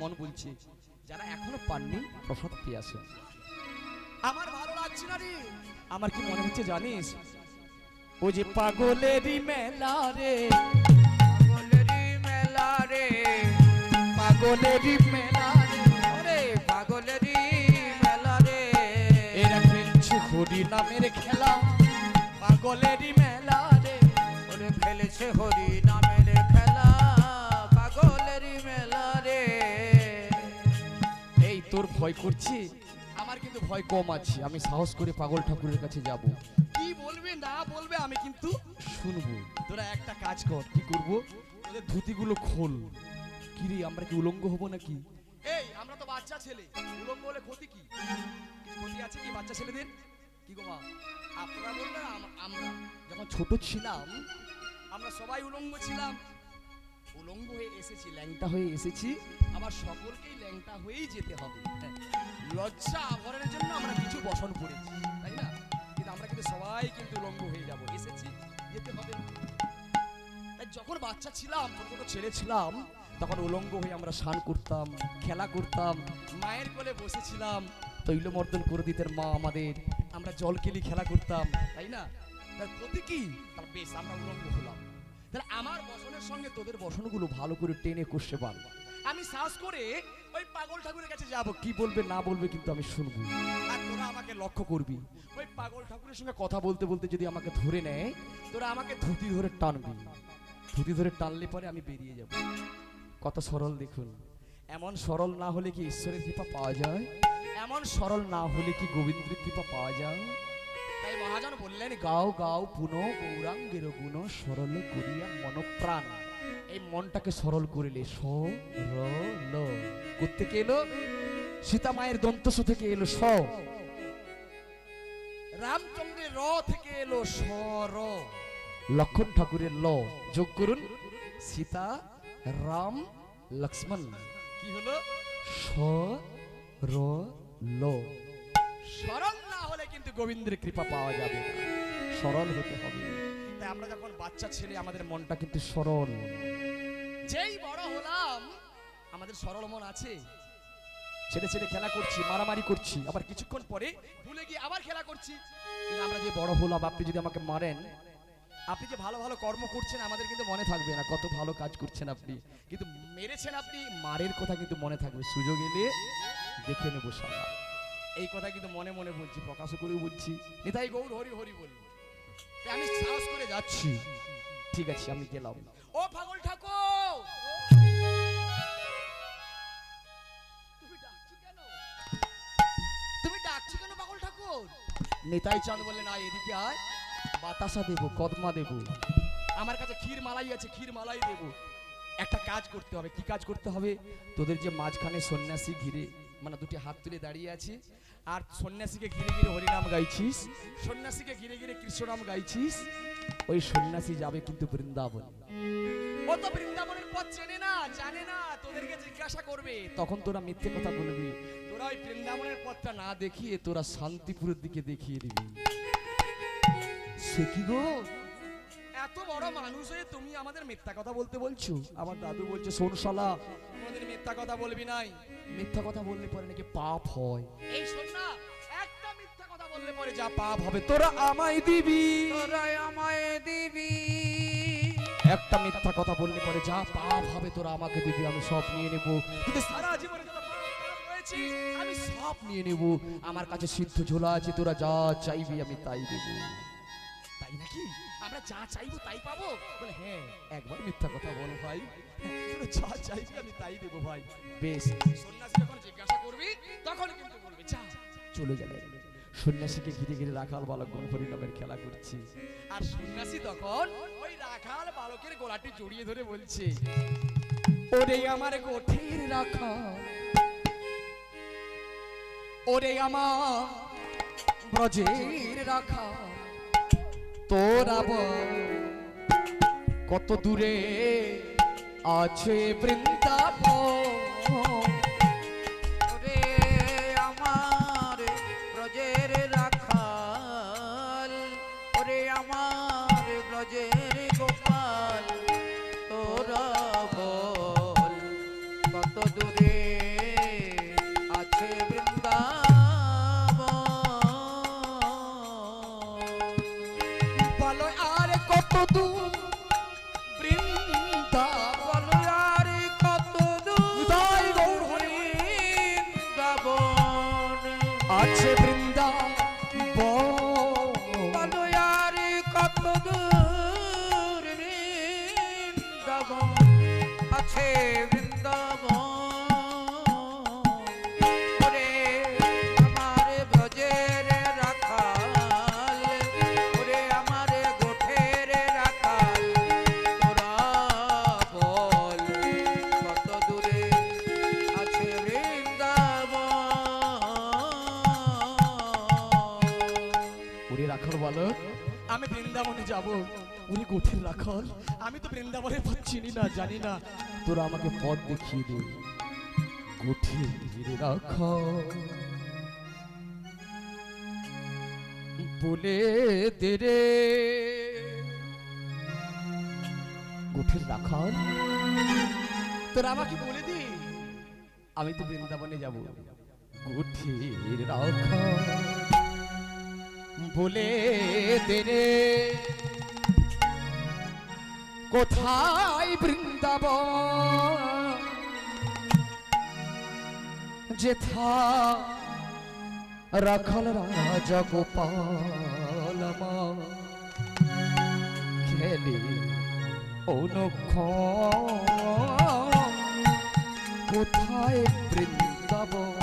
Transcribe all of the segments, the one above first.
মন বলছে যারা এখনও পাননি প্রসাদ পেয়ে আসেন আমার ভালো লাগছে না রে। আমার কি মনে হচ্ছে জানিস? ও যে পাগলেরই মেলা রে। পাগলেরই মেলা রে। পাগলেরই মেলা রে। পাগলেরই মেলা রে। এরা খেলছে হরি নামের খেলা। পাগলেরই মেলা রে। ওরে ফেলেছে হরি তোর ভয় করছি? আমার কিন্তু ভয় কম আছে। আমি সাহস করে পাগল ঠাকুরের কাছে যাব। কি বলবে না বলবে আমি কিন্তু শুনব। তোরা একটা কাজ কর। কি করব? তোদের ধুতিগুলো খোল। কি রে আমরা কি উলঙ্গ হব নাকি? এই আমরা তো বাচ্চা ছেলে। উলঙ্গ হলে ক্ষতি কি? ক্ষতি আছে কি বাচ্চা ছেলেদের? কি গো মা? আপনারা বললেন আমরা যখন ছোট ছিলাম আমরা সবাই উলঙ্গ ছিলাম। উলঙ্গ হয়ে এসেছি, ল্যাংটা হয়ে এসেছি। আবার সকলকেই ল্যাংটা হয়েই যেতে হবে। লজ্জা আভরণের জন্য আমরা কিছু বসন করেছি তাই না? কিন্তু আমরা কিন্তু সবাই কিন্তু উলঙ্গ হয়ে যাব, এসেছি, যেতে হবে। তাই যখন বাচ্চা ছিলাম ছোট ছেলে ছিলাম, তখন উলঙ্গ হয়ে আমরা স্নান করতাম, খেলা করতাম, মায়ের কোলে বসেছিলাম। তৈলমর্দন করে দিতেন মা আমাদের, আমরা জল কেলি খেলা করতাম, তাই না? তার প্রতি কি তার বেশ, আমরা উলঙ্গ হলাম। তাহলে আমার বসনের সঙ্গে তোদের বসনগুলো ভালো করে টেনে কষে পার আমি সাহস করে ওই পাগল ঠাকুরের কাছে যাব। কি বলবে, না বলবে কিন্তু আমি শুনব। আর তোরা আমাকে লক্ষ্য করবি। ওই পাগল ঠাকুরের সঙ্গে কথা বলতে বলতে যদি আমাকে ধরে নেয়, তোরা আমাকে ধুতি ধরে টানবি। ধুতি ধরে টানলে পরে আমি বেরিয়ে যাব। কত সরল দেখুন। এমন সরল না হলে কি ঈশ্বরের কৃপা পাওয়া যায়? এমন সরল না হলে কি গোবিন্দের কৃপা পাওয়া যায়? মহাজন বললেন, গাও গাও, পুন গৌরাঙ্গের গুণ সরল করিয়া মনপ্রাণ। এই মনটাকে সরল করিলে সরল কোথেকে এলো? সীতা মায়ের দন্তস থেকে এলো স রামচন্দ্রের র থেকে এলো সর লক্ষণ ঠাকুরের ল। যোগ করুন। সীতা, রাম, লক্ষ্মণ। কি হলো? সরল। কিন্তু গোবিন্দের কৃপা পাওয়া যাবে। সরল হতে হবে। তাই আমরা যখন বাচ্চা ছেলে আমাদের মনটা কিন্তু সরল। যেই বড় হলাম আমাদের সরল মন আছে। ছেলে ছেলে খেলা করছি মারামারি করছি আবার কিছুক্ষণ পরে ভুলে গিয়ে আবার খেলা করছি। কিন্তু আমরা যে বড় হলাম আপনি যদি আমাকে মারেন আপনি যে ভালো ভালো কর্ম করছেন আমাদের কিন্তু মনে থাকবে না কত ভালো কাজ করছেন আপনি। কিন্তু মেরেছেন আপনি মারের কথা কিন্তু মনে থাকবে। সুযোগ এলে দেখে নেব সারা এই কথা কিন্তু মনে মনে বলছি, প্রকাশ করে বলছি। নিতাই গৌর হরি হরি বল। আমি সাহস করে যাচ্ছি। ঠিক আছে, আমি গেলাম। ও পাগল ঠাকুর? নেতাই চাঁদ বলে, না, এদিকে আয়। বাতাসা দেবো, কদমা দেবো। আমার কাছে ক্ষীর মালাই আছে, ক্ষীর মালাই দেবো। একটা কাজ করতে হবে, কি কাজ করতে হবে? তোদের যে মাঝখানে সন্ন্যাসী ঘিরে মানে দুটি হাত তুলে দাঁড়িয়ে আছে। আর সন্ন্যাসীকে ঘিরে ঘিরে হরিনাম গাইছিস। সন্ন্যাসীকে ঘিরে ঘিরে কৃষ্ণনাম গাইছিস। ওই সন্ন্যাসী যাবে কিন্তু বৃন্দাবন। ও তো বৃন্দাবনের পথ চেনে না, জানে না, তোদেরকে জিজ্ঞাসা করবে। তখন তোরা মিথ্যে কথা বলবি। তোরা ওই বৃন্দাবনের পথটা না দেখিয়ে তোরা শান্তিপুরের দিকে দেখিয়ে দিবি। সে কি গো? এত বড় মানুষ হয়ে তুমি আমাদের মিথ্যা কথা বলতে বলছো? আমার দাদু বলছে শোন শালা আমাদের মিথ্যা কথা বলবি নাই। মিথ্যা কথা বললে পরে নাকি পাপ হয়। এই শোন না একটা মিথ্যা কথা বললে পরে যা পাপ হবে। তোরা আমায় দিবি। তোরাই আমায় দিবি। একটা মিথ্যা কথা বললে পরে যা পাপ হবে তোরা আমাকে দিবি আমি সব নিয়ে নেব। কিন্তু সারা জীবনে আমি সব নিয়ে নেব। আমার কাছে সিদ্ধ ঝোলা আছে তোরা যা চাইবি আমি তাই দেব। তাই নাকি? আমরা যা চাইব তাই পাবো? বলে হ্যাঁ একবার মিথ্যা কথা বল ভাই। যা চাইবি আমি তাই দেব ভাই। বেশ, সন্ন্যাসী যখন জিজ্ঞাসা করবি, তখন কিন্তু বলবি, যা। চলে গেলেন সন্ন্যাসীকে ঘিরে ঘিরে রাখাল বালক গণহরি নামের খেলা করছি। আর সন্ন্যাসী তখন ওই রাখাল বালকের গোলাটি জড়িয়ে ধরে বলছে, ওরে আমার গোঠের রাখা ওরে আমার ব্রজের রাখা তোরা কত দূরে আছে বৃন্দাবন? বালক, আমি বৃন্দাবনে যাব। উনি গোঠের রাখাল, আমি তো বৃন্দাবনে পথ চিনি না, জানি না। তোরা আমাকে পথ দেখিয়ে দে গোঠের রাখাল। বলে দে রে। গোঠের রাখাল, তোরা আমাকে বলে দে, আমি তো বৃন্দাবনে যাব। গোঠের রাখাল। বলে দে রে কোথায় বৃন্দাবন? যেথা রাখল রাজা গোপাল খেলে অনুক্ষ কোথায় বৃন্দাবন?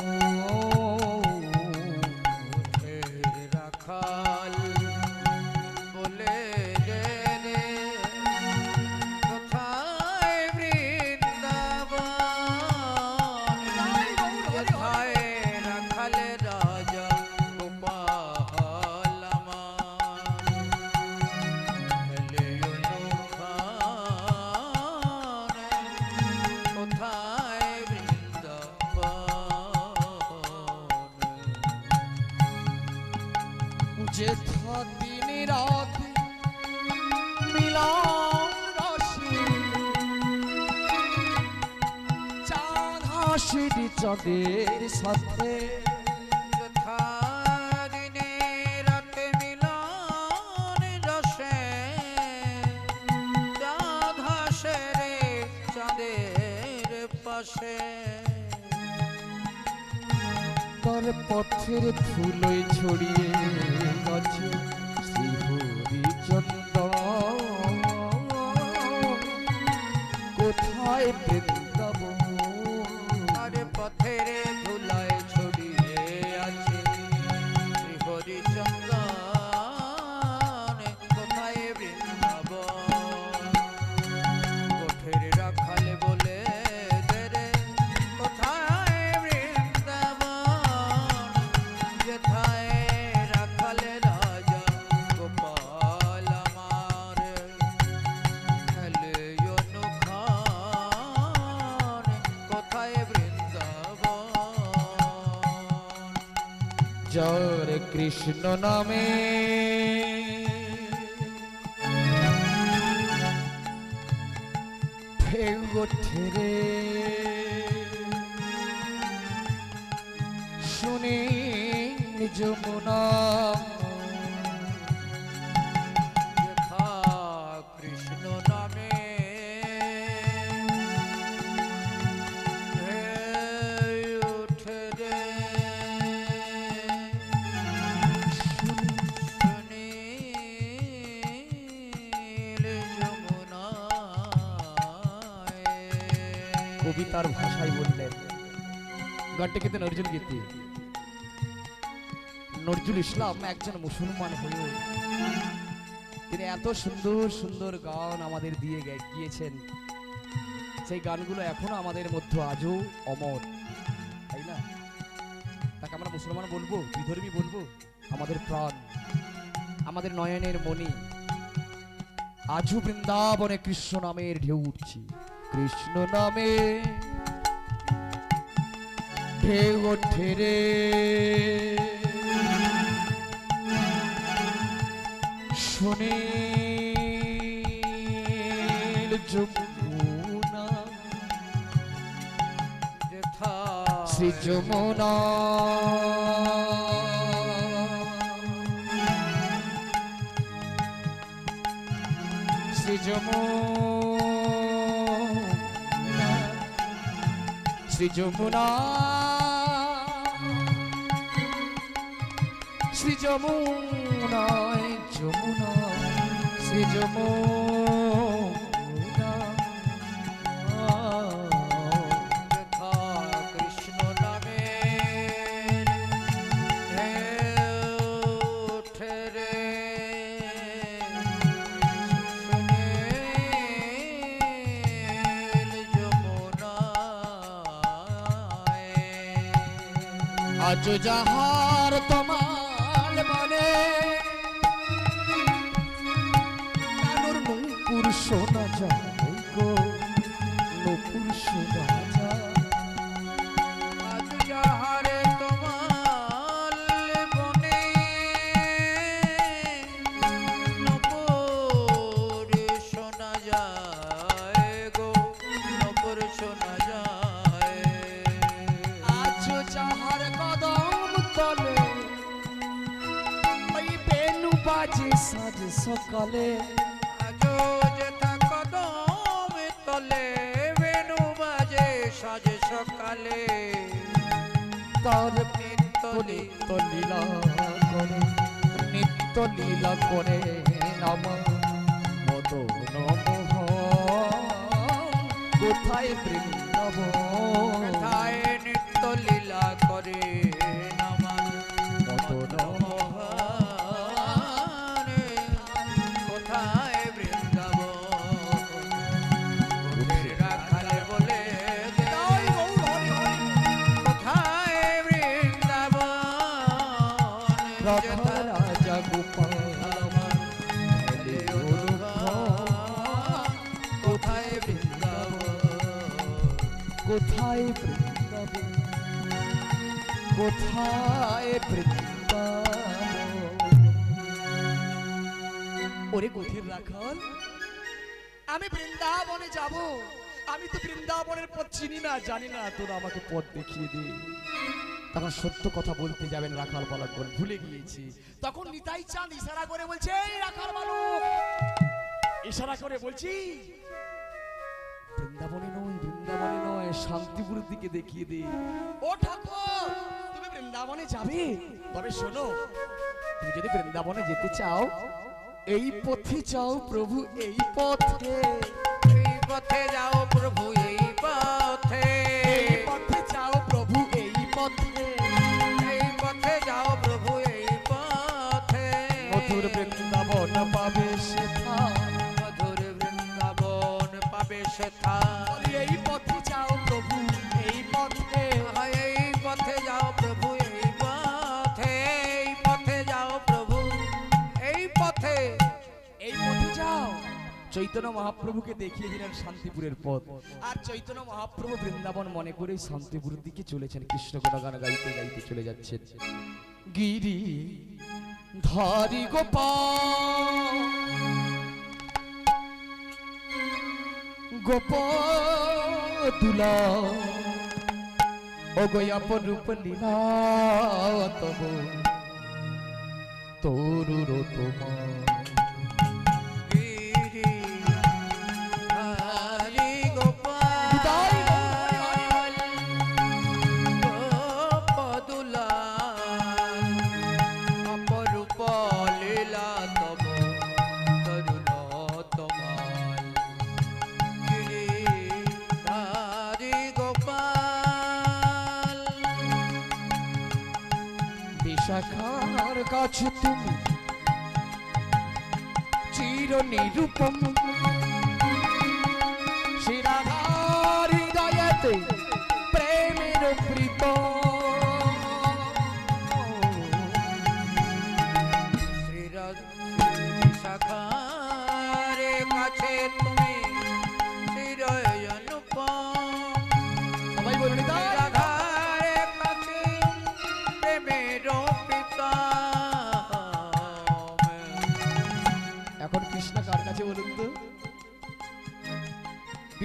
রাখাল বলে food. Lawyer. কৃষ্ণ নামে। ঢেউ ওঠে শুনি যমুনা গানটি কিন্তু নজরুল গীতি। নজরুল ইসলাম একজন মুসলমান হয়েও তিনি এত সুন্দর সুন্দর গান আমাদের দিয়ে গিয়েছেন। সেই গানগুলো এখনও আমাদের মধ্যে আজও অমর, তাই না? তাকে আমরা মুসলমান বলব, বিধর্মী বলব, আমাদের প্রাণ, আমাদের নয়নের মণি। আজও বৃন্দাবনে কৃষ্ণ নামের ঢেউ উঠছে। কৃষ্ণ নামে ঢেউ ওঠে রে। যমুনা যথা শ্রী যমুনা। শ্রী যমুনা। শ্রী যমুনা। যমুনায় যমুনা শ্রী যমুনা। কৃষ্ণ নামে ওঠে রে। সুনীল আজ যাহার বাজে সাজ সকালে আজো যেথা কদম তলে বেনু বাজে সাজে সকালে তার নিত্য লীলা করে নিত্য লীলা করে নাম মদ নম কোথায় বৃন্দাবন? কোথায় নিত্য লীলা করে? কোথায় বৃন্দাবন? কোথায় বৃন্দাবন? ওরে কোথের রাখাল, আমি বৃন্দাবনে যাব। আমি তো বৃন্দাবনের পথ চিনি না, জানি না। তোরা আমাকে পথ দেখিয়ে দে। তখন সত্য কথা বলতে যাবেন রাখাল বালক বল, ভুলে গিয়েছি। তখন নিতাই চাঁদ ইশারা করে বলছে রাখাল বালক! ইশারা করে বলছি, বৃন্দাবনে নয়, বৃন্দাবনে শান্তিপুরের দিকে দেখিয়ে দে। ও ঠাকুর, তুমি বৃন্দাবনে যাবে? তবে শোনো, তুমি যদি বৃন্দাবনে যেতে চাও, এই পথে চাও প্রভু, এই পথে। এই পথে যাও প্রভু, এই চৈতন্য মহাপ্রভুকে দেখিয়ে দিলেন শান্তিপুরের পথ। আর চৈতন্য মহাপ্রভু বৃন্দাবন মনে করে শান্তিপুরের দিকে চলেছেন, কৃষ্ণ গান গাইতে গাইতে চলে যাচ্ছেন। গিরি ধারি গোপাল গোপদুলা ও গয়াপ রূপ লীলা তব, তরুর তোমার। বিশাখার কাছ তুমি চির নিরূপম শিরাধার হৃদয়তে প্রেমের প্রীত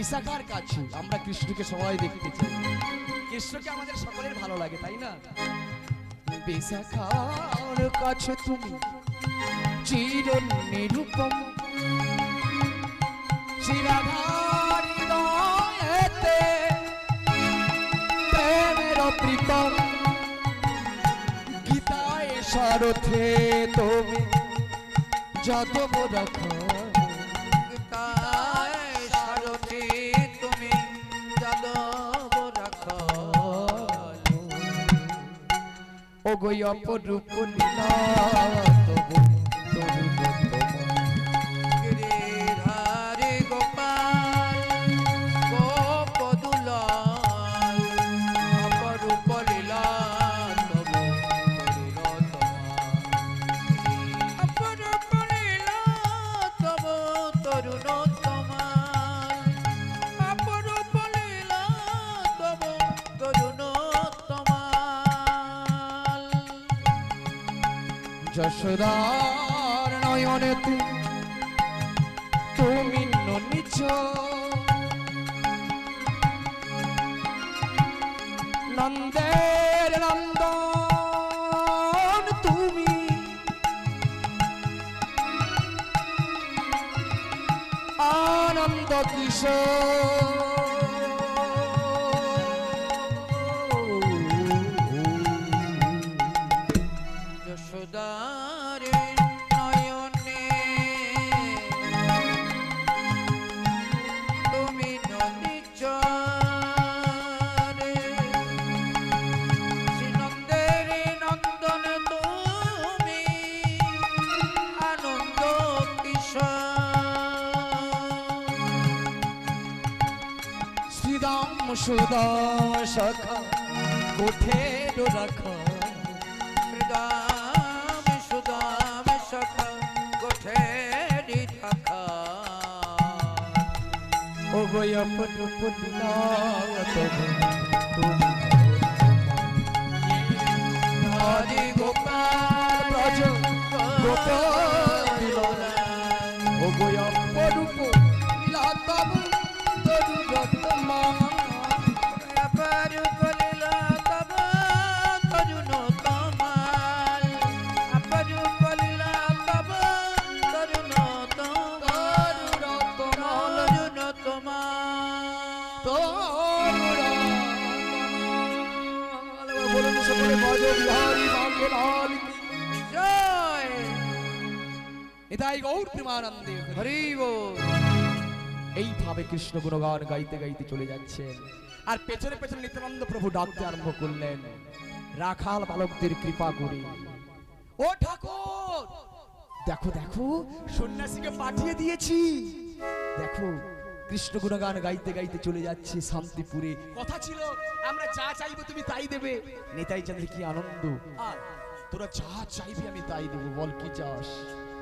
বিশাখার কাছে আমরা কৃষ্ণকে সবাই দেখতে চাই। কৃষ্ণকে আমাদের সকলের ভালো লাগে, তাই না? বিশাখার কাছে তুমি চির নিরূপম গীতায় সারথে তুমি যাদব রাখা ও গো অপরূপ লীলা যশোদার নয়নেতে তুমি নিচ। নন্দের নন্দন তুমি। আনন্দ কিশোর সুদা সখা কোঠের রাখা হৃদাম সুদাম সখা গোঠেরি থাকা ও গয়পট পুতলা তুমি হরি গোপাল ব্রজ, গোপাল এটাই গৌর প্রেমানন্দে হরি এইভাবে কৃষ্ণ গুণগান গাইতে গাইতে চলে যাচ্ছেন। আর পেছনে পেছনে নিত্যানন্দ প্রভু ডাকতে আরম্ভ করলেন। রাখাল বালকদের কৃপা করে। ও ঠাকুর দেখো দেখো সন্ন্যাসীকে পাঠিয়ে দিয়েছি। দেখো কৃষ্ণ গুণগান গাইতে গাইতে চলে যাচ্ছে শান্তিপুরে। কথা ছিল আমরা যা চাইব তুমি তাই দেবে। নেতাই চাঁদের কি আনন্দ। আর তোরা যা চাইবি আমি তাই দেবো বল কি চাস?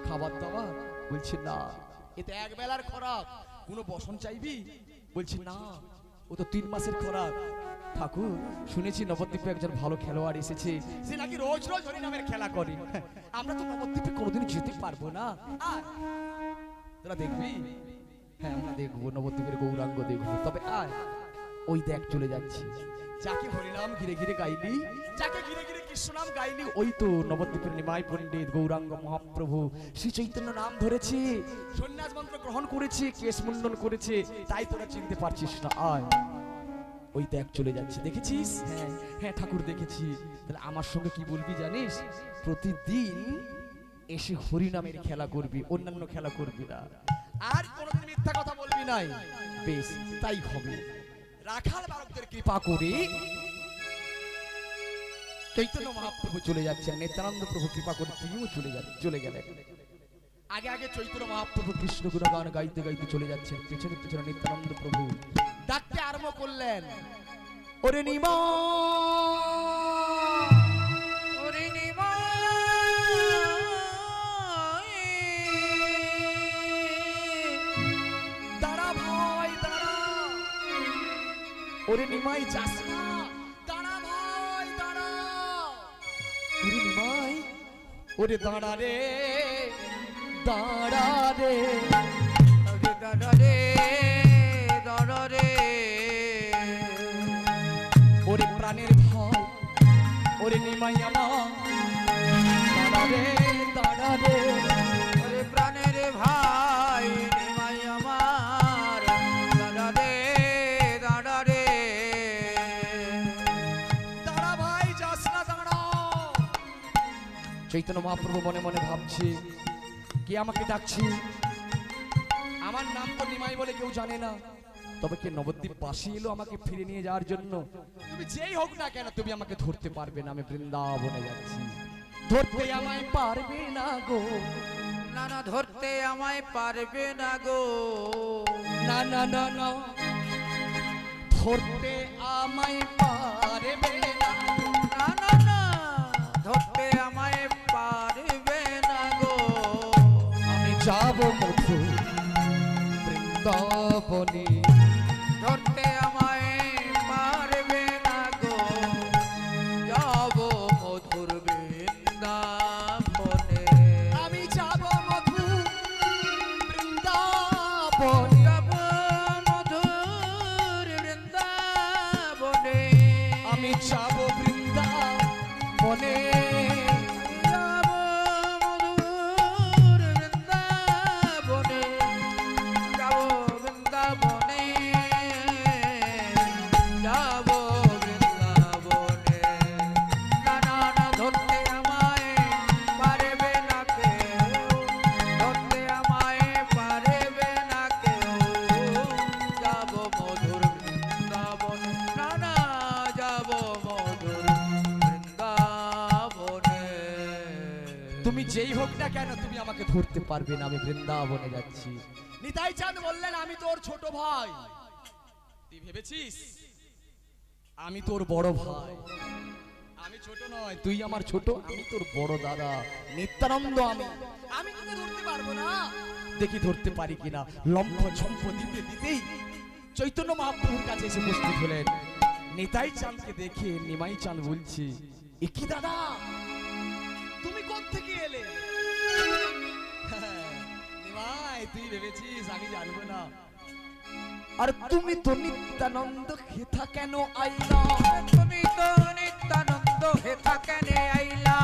খাবার দাবার? বলছে, না। এতে এক বেলার খরাক। কোনো বসন চাইবি? বলছে, না। ও তো তিন মাসের খরাক। ঠাকুর, শুনেছি নবদ্বীপে একজন ভালো খেলোয়াড় এসেছে। সে নাকি রোজ রোজ হরিনামের খেলা করে। আমরা তো নবদ্বীপে কোনোদিন যেতে পারব না। তোরা দেখবি? হ্যাঁ আমরা দেখব। নবদ্বীপের গৌরাঙ্গ দেখব। তবে আয়। ওই দেখ, চলে যাচ্ছে। যাকে হরিনাম ঘিরে ঘিরে গাইলি? যাকে ঘিরে ঘিরে কৃষ্ণ নাম গাইলি, ওই তো নবদ্বীপের নিমাই পণ্ডিত গৌরাঙ্গ মহাপ্রভু। শ্রী চৈতন্য নাম ধরেছে, সন্ন্যাস মন্ত্র গ্রহণ করেছে, কেশ মুন্ডন করেছে, তাই তোরা চিনতে পারছিস না, আয়। ওই দেখ চলে যাচ্ছে, দেখেছিস? হ্যাঁ হ্যাঁ ঠাকুর দেখেছি। তাহলে আমার সঙ্গে কি বলবি জানিস? প্রতিদিন এসে হরিনামের খেলা করবি, অন্যান্য খেলা করবি না। আর কোনোদিন মিথ্যা কথা বলবি নাই। বেশ, তাই হবে। রাখাল বালকদের কৃপা করে চৈতন্য মহাপ্রভু চলে যাচ্ছেন নিত্যানন্দ প্রভু কৃপা করে তিনিও চলে যান চলে গেলেন। আগে আগে চৈতন্য মহাপ্রভু কৃষ্ণ গুণগান গাইতে গাইতে চলে যাচ্ছেন পিছনে পেছনে নিত্যানন্দ প্রভু। ডাকতে আরম্ভ করলেন ওরে নিমা! ওরে নিমাই দাঁড়া ভাই দাঁড়া। ওরে নিমাই যাস ওরে দাঁড়া রে দাঁড়া রে। দাঁড়া রে দাঁড়া রে। ওরে প্রাণের ভয় ওরে নিমাই আমার দাঁড়া রে দাঁড়া রে। চৈতন্য মহাপ্রভু মনে মনে ভাবছে কে আমাকে ডাকছে? আমার নাম তো নিমাই বলে কেউ জানে না। তবে কে নবদ্বীপ বাসী এলো আমাকে ফিরে নিয়ে যাওয়ার জন্য? তুমি যেই হোক না কেন তুমি আমাকে ধরতে পারবে না আমি বৃন্দাবনে যাচ্ছি। ধরতে আমায় পারবে না গো। না না ধরতে আমায় পারবে না গো। না না না না। ধরতে আমায় পারবে বৃন্দাবনে পারবে না আমি বৃন্দাবনে যাচ্ছি। নিতাই চাঁদ বললেন আমি তোর ছোট ভাই। তুই ভেবেছিস? আমি তোর বড় ভাই। আমি ছোট নয়। তুই আমার ছোট আমি তোর বড় দাদা। নিত্যানন্দ আমি। আমি তোকে ধরতে পারব না। দেখি ধরতে পারি কিনা। লম্ফ ঝম্প দিতে দিতেই চৈতন্য মহাপ্রভুর কাছে এসে উপস্থিত হলেন। নিতাই চাঁদকে দেখে নিমাই চাঁদ বলছি একি দাদা? তুই ভেবেছিস আমি জানব না। আর তুমি তো নিত্যানন্দ হেথা কেন আইলা? তুমি তো নিত্যানন্দ হেথা কেন আইলা?